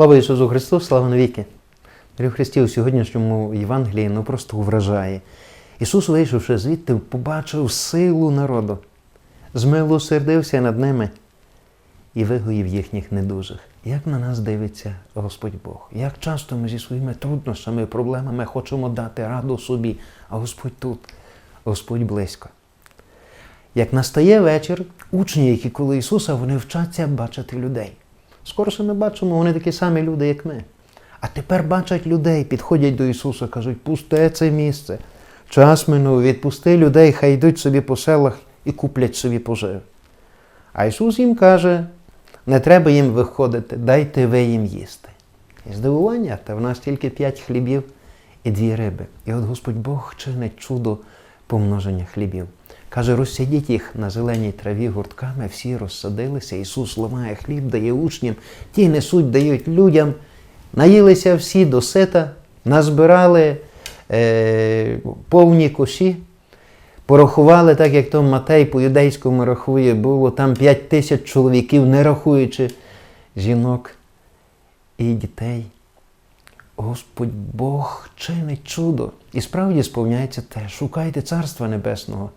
Слава Ісусу Христу, слава навіки! Дорогі Христі, у сьогоднішньому Євангелії ну просто вражає. Ісус, вийшовши звідти, побачив силу народу, змилосердився над ними і вигоїв їхніх недужих. Як на нас дивиться Господь Бог? Як часто ми зі своїми труднощами, проблемами хочемо дати раду собі, а Господь тут, Господь близько. Як настає вечір, учні, які коли Ісуса, вони вчаться бачити людей. Скорше ми бачимо, вони такі самі люди, як ми. А тепер бачать людей, підходять до Ісуса, кажуть, пусте це місце. Час минув, відпусти людей, хай йдуть собі по селах і куплять собі пожив. А Ісус їм каже, не треба їм виходити, дайте ви їм їсти. І здивування, та в нас тільки п'ять хлібів і дві риби. І от Господь Бог чинить чудо помноження хлібів. Каже, розсидіть їх на зеленій траві гуртками, всі розсадилися. Ісус ламає хліб, дає учням, ті несуть, дають людям. Наїлися всі до сита, назбирали е, повні коші, порахували, так як то Матей по юдейському рахує, було там 5 тисяч чоловіків, не рахуючи жінок і дітей. Господь Бог чинить чудо. І справді сповняється те, шукайте Царства Небесного,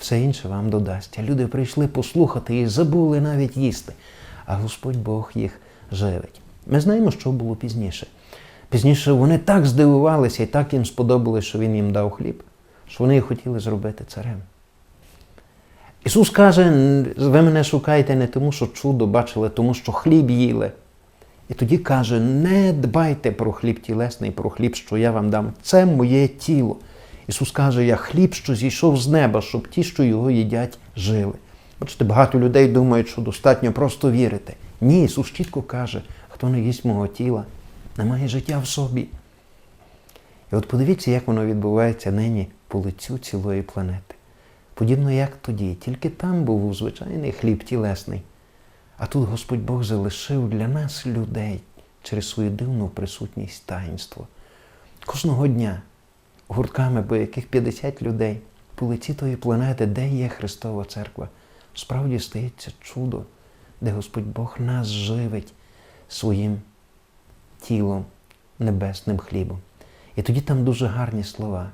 все інше вам додасться. Люди прийшли послухати і забули навіть їсти, а Господь Бог їх живить. Ми знаємо, що було пізніше. Пізніше вони так здивувалися і так їм сподобалось, що Він їм дав хліб, що вони хотіли зробити царем. Ісус каже, ви мене шукаєте не тому, що чудо бачили, тому що хліб їли. І тоді каже: не дбайте про хліб тілесний, про хліб, що я вам дам. Це моє тіло. Ісус каже, я хліб, що зійшов з неба, щоб ті, що його їдять, жили. Бачите, багато людей думають, що достатньо просто вірити. Ні, Ісус чітко каже, хто не їсть мого тіла, не має життя в собі. І от подивіться, як воно відбувається нині по лицю цілої планети. Подібно як тоді, тільки там був звичайний хліб тілесний. А тут Господь Бог залишив для нас людей через свою дивну присутність таїнство. Кожного дня гуртками, бо яких 50 людей по лиці тої планети, де є Христова Церква, справді стається чудо, де Господь Бог нас живить своїм тілом, небесним хлібом. І тоді там дуже гарні слова,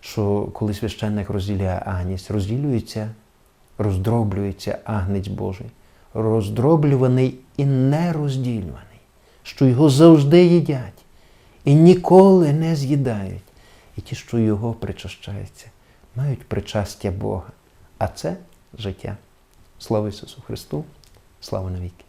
що коли священник розділяє агність, розділюється, роздроблюється агнець Божий, роздроблюваний і нерозділюваний, що його завжди їдять і ніколи не з'їдають. І ті, що його причащаються, мають причастя Бога. А це життя. Слава Ісусу Христу, слава навіки!